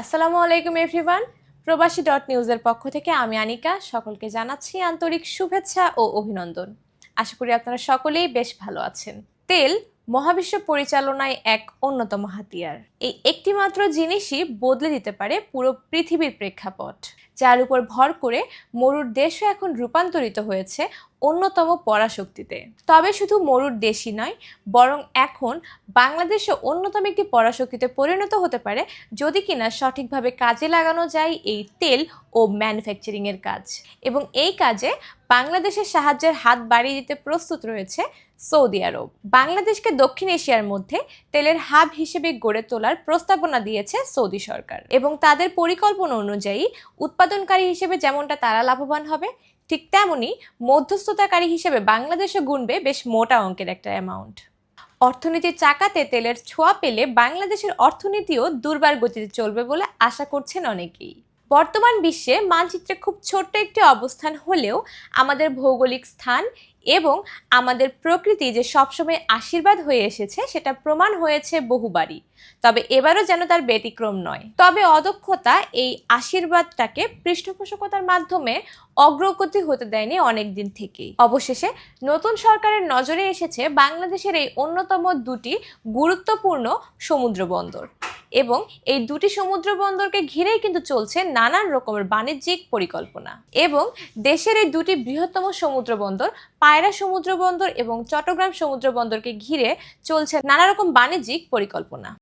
আসসালামু আলাইকুম এভরিওয়ান প্রবাসী ডট নিউজের পক্ষ থেকে আমি আনিকা। সকলকে জানাচ্ছি আন্তরিক শুভেচ্ছা ও অভিনন্দন। আশা করি আপনারা সকলেই বেশ ভালো আছেন। তেল মহাবিশ্ব পরিচালনায় এক অন্যতম হাতিয়ার। এই একটিমাত্র জিনিসই বদলে দিতে পারে পুরো পৃথিবীর প্রেক্ষাপট। যার উপর ভর করে মরুর দেশও এখন রূপান্তরিত হয়েছে অন্যতম পরাশক্তিতে। তবে শুধু মরুর দেশই নয়, বরং এখন বাংলাদেশও অন্যতম একটি পরাশক্তিতে পরিণত হতে পারে যদি কিনা সঠিকভাবে কাজে লাগানো যায় এই তেল ও ম্যানুফ্যাকচারিং এর কাজ। এবং এই কাজে বাংলাদেশের সাহায্যের হাত বাড়িয়ে দিতে প্রস্তুত রয়েছে সৌদি আরব। বাংলাদেশকে দক্ষিণ এশিয়ার মধ্যে তেলের হাব হিসেবে গড়ে তোলার প্রস্তাবনা দিয়েছে সৌদি সরকার। এবং তাদের পরিকল্পনা অনুযায়ী উৎপাদনকারী হিসেবে যেমনটা তারা লাভবান হবে ঠিক তেমনি মধ্যস্থতাকারী হিসেবে বাংলাদেশও গুনবে বেশ মোটা অঙ্কের একটা অ্যামাউন্ট অর্থনীতির চাকাতে তেলের ছোঁয়া পেলে বাংলাদেশের অর্থনীতিও দুর্বার গতিতে চলবে বলে আশা করছেন অনেকেই। বর্তমান বিশ্বে মানচিত্রে খুব ছোট্ট একটি অবস্থান হলেও আমাদের ভৌগোলিক স্থান এবং আমাদের প্রকৃতি যে সবসময় আশীর্বাদ হয়ে এসেছে, সেটা প্রমাণ হয়েছে বহুবারই। তবে এবারও যেন তার ব্যতিক্রম নয়। তবে অদক্ষতা এই আশীর্বাদটাকে পৃষ্ঠপোষকতার মাধ্যমে অগ্রগতি হতে দেয়নি অনেক দিন থেকেই। অবশেষে নতুন সরকারের নজরে এসেছে বাংলাদেশের এই অন্যতম দুটি গুরুত্বপূর্ণ সমুদ্র বন্দর। এবং এই দুটি সমুদ্র বন্দরকে ঘিরেই কিন্তু চলছে নানান রকমের বাণিজ্যিক পরিকল্পনা। এবং দেশের এই দুটি বৃহত্তম সমুদ্র বন্দর পায়রা সমুদ্র বন্দর এবং চট্টগ্রাম সমুদ্র বন্দরকে ঘিরে চলছে নানা রকম বাণিজ্যিক পরিকল্পনা।